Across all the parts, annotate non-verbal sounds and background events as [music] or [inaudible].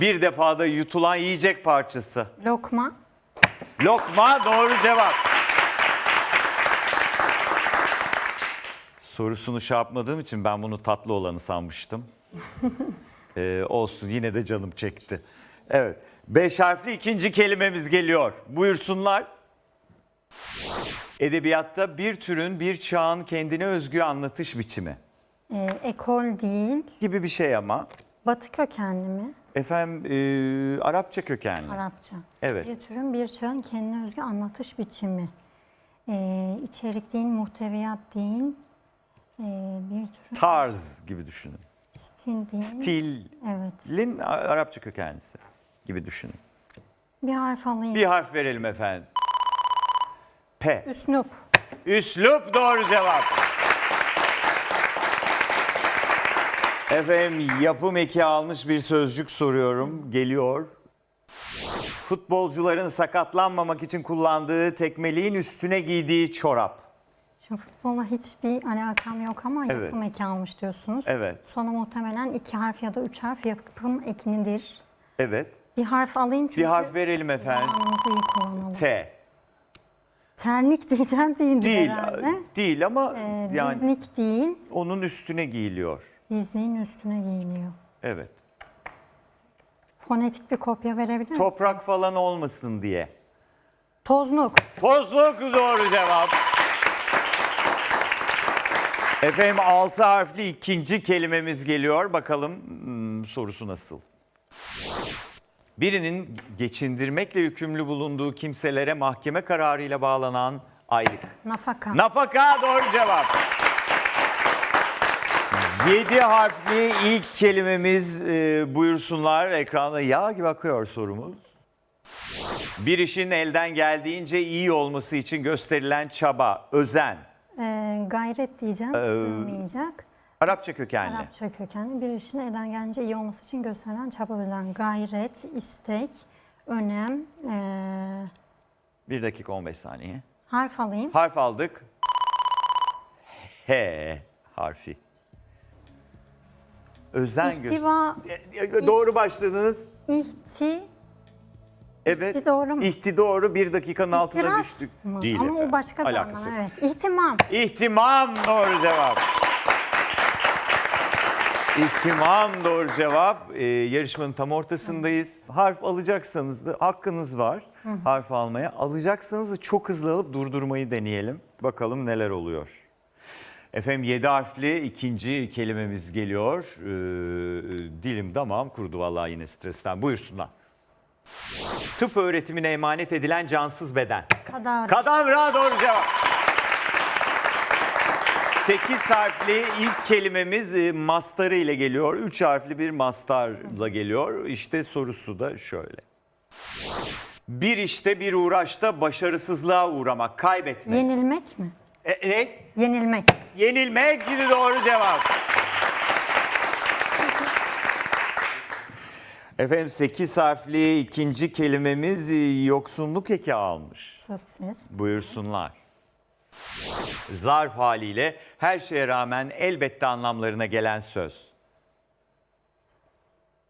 Bir defada yutulan yiyecek parçası. Lokma. Lokma doğru cevap. Sorusunu şey yapmadığım için ben bunu tatlı olanı sanmıştım. [laughs] Ee, olsun yine de canım çekti. Evet. Beş harfli ikinci kelimemiz geliyor. Buyursunlar. Edebiyatta bir türün bir çağın kendine özgü anlatış biçimi Ee, ekol değil. gibi bir şey ama. Batı kökenli mi? Efendim e, Arapça kökenli. Arapça. Evet. Bir türün bir çağın kendine özgü anlatış biçimi. Ee, içerik değil, muhteviyat değil. Ee, bir türün Tarz gibi düşünün. stil değil. Stilin Evet. Arapça kökenlisi gibi düşünün. Bir harf alayım. Bir harf verelim efendim. P. Üslup. Üslup doğru cevap. Efendim yapım eki almış bir sözcük soruyorum. Geliyor. Futbolcuların sakatlanmamak için kullandığı tekmeliğin üstüne giydiği çorap. Şimdi futbolla hiçbir alakam yok ama Evet. yapım eki almış diyorsunuz. Evet. Sonu muhtemelen iki harf ya da üç harf yapım ekinidir. Evet. Bir harf alayım çünkü Bir harf verelim efendim. zamanımızı iyi kullanalım. T. Terlik diyeceğim değildir Değil. herhalde. Değil ama Ee, yani Dizlik değil, onun üstüne giyiliyor. Dizliğin üstüne giyiliyor. Evet. Fonetik bir kopya verebilir misin? Toprak falan olmasın diye. Tozluk. Tozluk doğru cevap. Efendim altı harfli ikinci kelimemiz geliyor. Bakalım hmm, sorusu nasıl? Birinin geçindirmekle yükümlü bulunduğu kimselere mahkeme kararıyla bağlanan aylık. Nafaka. Nafaka doğru cevap. Yedi harfli ilk kelimemiz e, buyursunlar. Ekranda yağ gibi akıyor sorumuz. Bir işin elden geldiğince iyi olması için gösterilen çaba, özen. Ee, gayret diyeceğim. Sığmayacak. Arapça kökenli. Arapça kökenli. Bir işin elden gelince iyi olması için gösterilen çaba özen. Gayret, istek, önem. Ee, Bir dakika 15 saniye. harf alayım. Harf aldık. H harfi. Özen göster. İhtiva, E, Doğru başladınız. ihti, Evet. İhti doğru mu? İhti doğru. Bir dakikanın altına ihtiras düştük. mı? Değil Ama efendim. o başka bir Alakası anlam. yok. Evet. İhtimam. İhtimam doğru cevap. İhtimam doğru cevap. Ee, yarışmanın tam ortasındayız. Harf alacaksanız da hakkınız var harf almaya. Alacaksanız da çok hızlı alıp durdurmayı deneyelim. Bakalım neler oluyor. Efendim 7 harfli ikinci kelimemiz geliyor. Ee, dilim damağım kurudu vallahi yine stresten. Buyursunlar. Tıp öğretimine emanet edilen cansız beden. Kadavra. Kadavra doğru cevap. 8 harfli ilk kelimemiz e, mastarı ile geliyor. 3 harfli bir mastarla geliyor. İşte sorusu da şöyle. Bir işte bir uğraşta başarısızlığa uğramak, kaybetmek. Yenilmek mi? E, ne? Yenilmek. Yenilmek gibi doğru cevap. Efendim 8 harfli ikinci kelimemiz e, yoksunluk eki almış. Sessiz. Buyursunlar. Zarf haliyle her şeye rağmen elbette anlamlarına gelen söz.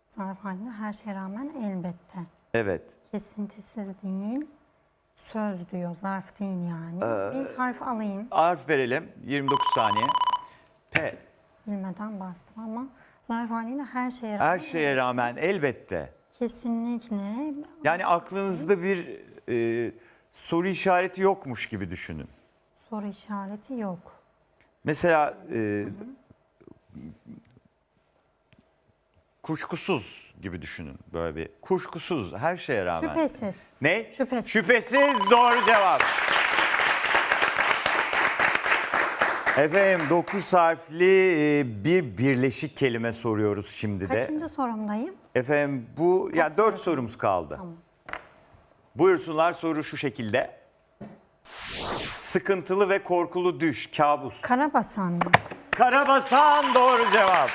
Zarf halinde her şeye rağmen elbette. Evet. Kesintisiz değil. Söz diyor. Zarf değil yani. Ee, bir harf alayım. Harf verelim. 29 saniye. P. Bilmeden bastım ama zarf haliyle her şeye rağmen Her şeye rağmen elbette. kesinlikle Yani aklınızda bir e, soru işareti yokmuş gibi düşünün. soru işareti yok. Mesela e, kuşkusuz gibi düşünün. Böyle bir kuşkusuz her şeye rağmen. Şüphesiz. Ne? Şüphesiz. Şüphesiz doğru cevap. Efendim 9 harfli e, bir birleşik kelime soruyoruz şimdi de. Kaçıncı sorumdayım? Efendim bu ya Kaç 4 soru? sorumuz kaldı. Tamam. Buyursunlar soru şu şekilde. Sıkıntılı ve korkulu düş, kabus. Karabasan mı? Karabasan doğru cevap.